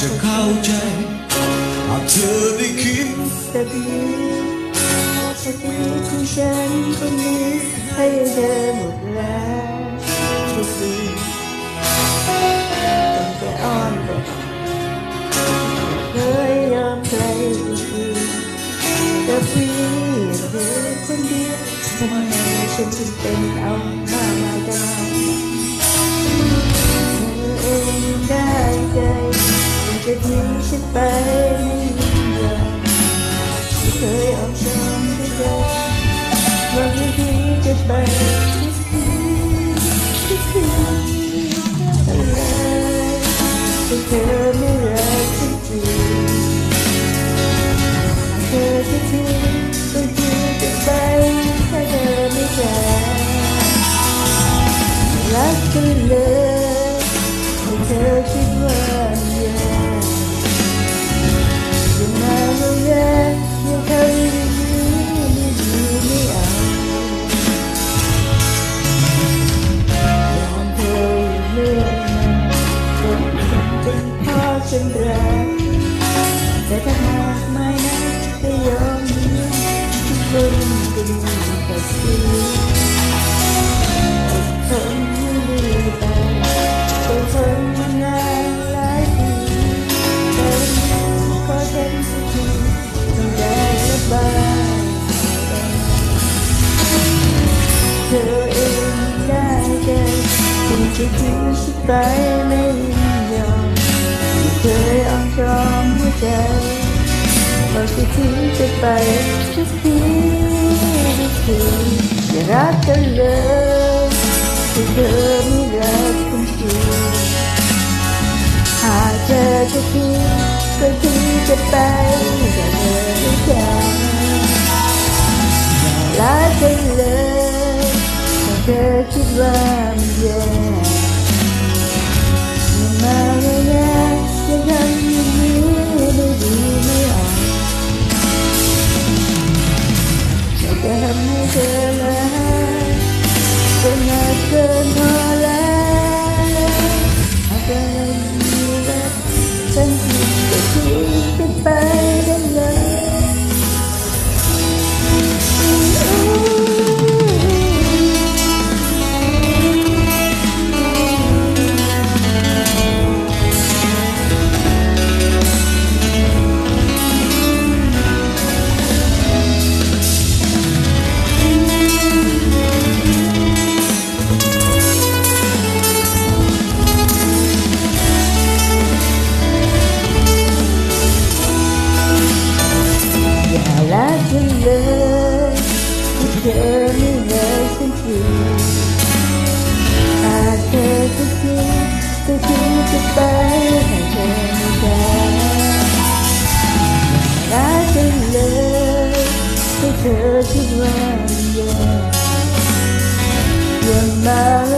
จะเข้าใจ หากเธอได้คิดแต่ดีแต่ดีของฉันคนนี้ให้เธอหมดแล้วทุกทีตั้งแต่อ้อนไปเคยยอมใครอีกแต่พี่เธอคนเดียวทำไมฉันจึงเป็นเอามากมายกัน จะทิ้งฉันไปไม่มีอยอมไม่เคยออกชมด้วยกันวันที่จะไปทุกทีทุกทีอะไรที่เธอ จนพอฉันรักแต่ถ้าหากไม่นะจะยอมเลี้ยงทุกคนก็มีแต่สียอดทนไม่ได้ไปอดทนมานานหลายปีแต่วันนี้ขอฉันสักทีไม่ได้ระบายเธอเองได้ใจคงจะทิ้งฉันไปไม่ ทิ้งจะไปทุกทีทุกทีอย่ารักกันเลยที่เธอไม่รักคนจริงหากเธอจะทิ้งก็ทิ้งจะไปแต่เธอไม่แคร์รักกันเลยถ้าเธอคิดว่า อยา อย่าละฉันเลยที่เธอไม่เลยฉันจริงหากเธอจะทิ้งก็ทิ้งจะไปให้เธอไม่ได้อย่าละฉันเลยที่เธอคิดว่าแย่อย่ามา